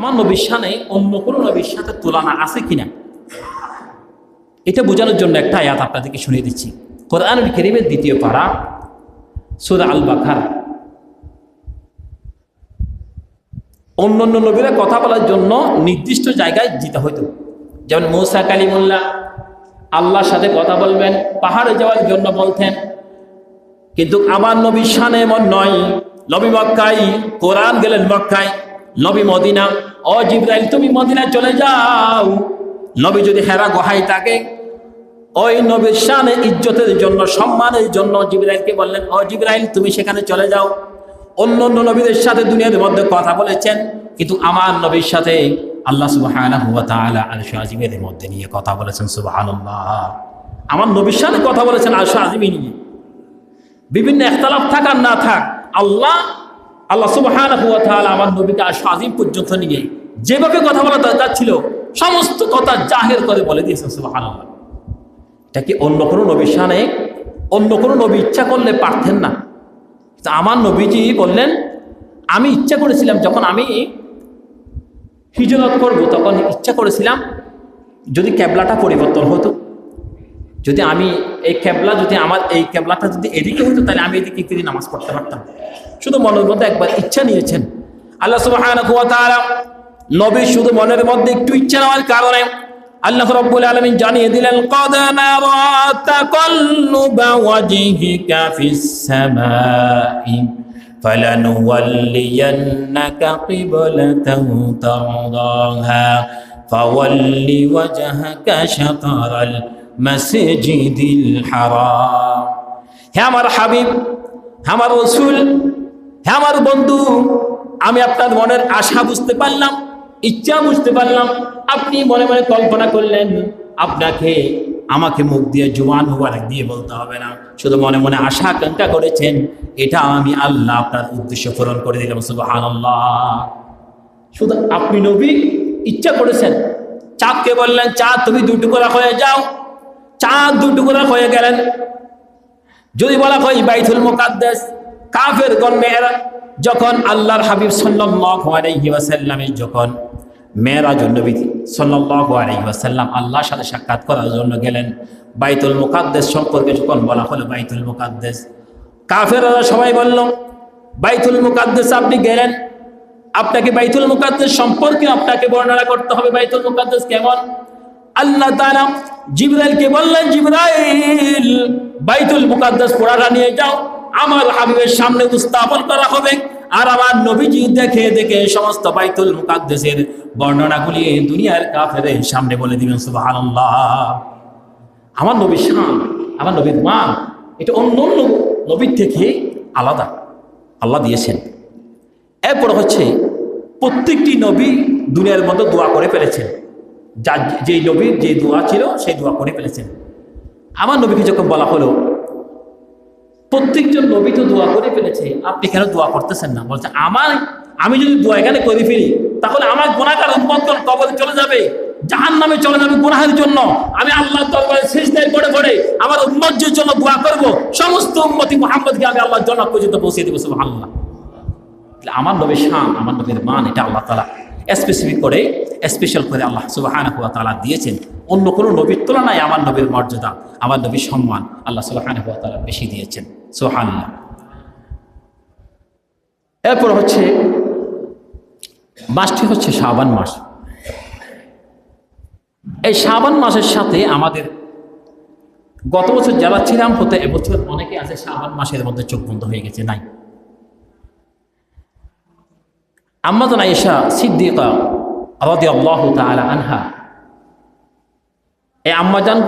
আমার নবীর সানে অন্য কোনো নবীর সাথে তুলনা আছে কিনা? এটা বোঝানোর জন্য একটা আয়াত আপনাদেরকে শুনিয়ে দিচ্ছি। কোরআনুল করিমের দ্বিতীয় পাড়া সুরা আল বাখার অন্য অন্য নবীরা কথা বলার জন্য নির্দিষ্ট জায়গায় যেতে হইতো যেমন মৌসা কালিমুল্লাহ, আল্লাহর সাথে কথা বলবেন, পাহাড়ে যাওয়ার জন্য বলতেন। কিন্তু আমার নবী শানে এমন নয়। নবী মক্কাই কোরআন গেলেন মক্কায়। নবী মদিনা। ও জিব্রাইল, তুমি মদিনা চলে যাও। নবী যদি হেরা গোহাই থাকে, ওই নবীর শানে ইজ্জতের জন্য, সম্মানের জন্য জিব্রাইলকে বললেন, ও জিব্রাইল, তুমি সেখানে চলে যাও। অন্য অন্য নবীদের সাথে দুনিয়ার মধ্যে কথা বলেছেন, কিন্তু আমার নবীর সাথে আল্লাহ আরশ আজিমের মধ্যে নিয়ে কথা বলেছেন, সুবহানাল্লাহ। আমার নবীর সাথে কথা বলেছেন আরশ আজিমে নিয়ে। বিভিন্ন একতলাপ থাক আর না থাক, আল্লাহ আল্লাহ তাআলা আমার নবীকে আজিম পর্যন্ত নিয়ে যেভাবে কথা বলা দরকার ছিল, সমস্ত কথা জাহের করে বলে দিয়েছেন, সুবহানাল্লাহ। এটা কি অন্য কোনো নবীর সানে অন্য কোনো নবী ইচ্ছা করলে পারতেন না। আমার নবীজি বললেন, আমি ইচ্ছা করেছিলাম, যখন আমি হিজরত করব, তখন ইচ্ছা করেছিলাম যদি ক্যাবলাটা পরিবর্তন হতো। যদি আমি এই ক্যাবলা যদি আমার এই ক্যাবলাটা যদি এদিকে হতো তাহলে আমি এদিকে ফিরে নামাজ পড়তে পারতাম শুধু মনের মধ্যে একবার ইচ্ছা নিয়েছেন আল্লাহ সুবহানাহু ওয়া তাআলা নবী শুধু মনের মধ্যে একটু ইচ্ছা নেওয়ার কারণে আল্লাহ রাব্বুল আলামিন জানিয়ে দিলেন قد نرى تقلب وجهك في السماء فلنولينك قبلة ترضاها فول وجهك شطر মসজিদিল হারাম। হ্যাঁ আমার হাবিব হ্যাঁ আমার রসুল হ্যাঁ আমার বন্ধু, আমি আপনার মনের আশা বুঝতে পারলাম, ইচ্ছা বুঝতে পারলাম, আপনি মনে মনে কল্পনা করলেন, আপনাকে আমাকে মুখ দিয়ে জোয়ান হওয়ার দিয়ে বলতে হবে না। শুধু মনে মনে আশা আকাঙ্ক্ষা করেছেন, এটা আমি আল্লাহ আপনার উদ্দেশ্য পূরণ করে দিলাম শুধু আল্লাহ শুধু আপনি নবী, ইচ্ছা করেছেন, চাঁদকে বললেন, চাঁদ তুমি দুটুকরা হয়ে যাও চাঁদ দুটুকরা হয়ে গেলেন। যদি বলা হয় বাইতুল মুকাদ্দাস, কাফের গণমেয়েরা যখন আল্লাহর হাবিব ওয়াসাল্লামের যখন মেয়েরাজ নবী সাল্লাল্লাহু আলাইহি ওয়াসাল্লাম আল্লাহর সাথে সাক্ষাৎ করার জন্য গেলেন, বাইতুল মুকাদ্দাস সম্পর্কে যখন বলা হলো বাইতুল মুকাদ্দাস, কাফেররা সবাই বলল, বাইতুল মুকাদ্দাস আপনি গেলেন? আপনাকে বাইতুল মুকাদ্দাস সম্পর্কে আপনাকে বর্ণনা করতে হবে। বাইতুল মুকাদ্দাস কেমন? আল্লাহ তাআলা জিবরাইলকে বললেন, জিবরাইল, বাইতুল মুকাদ্দাস পোড়াটা নিয়ে যাও। আমার হাবিবের সামনে উপস্থাপন করা হবে। আর আমার নবীজি দেখে দেখে সমস্ত বাইতুল মুকাদ্দাসের বর্ণনাগুলি দুনিয়ার কাফেরের সামনে বলে দিবেন, সুবহানাল্লাহ। আমার নবীর শান, আমার নবীর মান, এটা অন্য অন্য নবীর থেকে আলাদা। আল্লাহ দিয়েছেন। এরপর হচ্ছে, প্রত্যেকটি নবী দুনিয়ার মধ্যে দোয়া করে ফেলেছেন। যে নবীর যে দোয়া ছিল, সেই দোয়া করে ফেলেছেন। আমার নবীকে যখন বলা হলো, প্রত্যেকজন নবী তো দোয়া করে ফেলেছে, আপনি কেন দোয়া করতেছেন না? বলছে, আমার, আমি যদি দোয়া এখানে করে ফেলি, তাহলে আমার গুণাকার উন্মতন কবলে চলে যাবে জাহান নামে চলে যাবে গুনাহের জন্য। আমি আল্লাহ দরবারে শেষ দেয় পড়ে আমার উন্মতের জন্য দোয়া করব, সমস্ত উন্মতি মোহাম্মদকে আমি আল্লাহর জন্য পর্যন্ত পৌঁছে দেবো সব আল্লাহ আমার নবীর শান, আমার নবীর মান, এটা আল্লাহ তালা স্পেসিফিক করে স্পেশাল করে আল্লাহ সুবাহানা হুয়া তালা দিয়েছেন। অন্য কোনো নবীর তুলনায় আমার নবীর মর্যাদা, আমার নবীর সম্মান আল্লাহ সুবাহানা হুয়া তালা বেশি দিয়েছেন। সোহান্লা এরপর হচ্ছে, মাসটি হচ্ছে শাবান মাস। এই শাবান মাসের সাথে আমাদের গত বছর যারা ছিলাম হতে এবছর অনেকে আছে শাবান মাসের মধ্যে চোখ বন্ধ হয়ে গেছে, নাই। আম্মাদান আয়েশা সিদ্দিকা আবাদি আল্লাহ তালা আনহা। এই আম্মাজান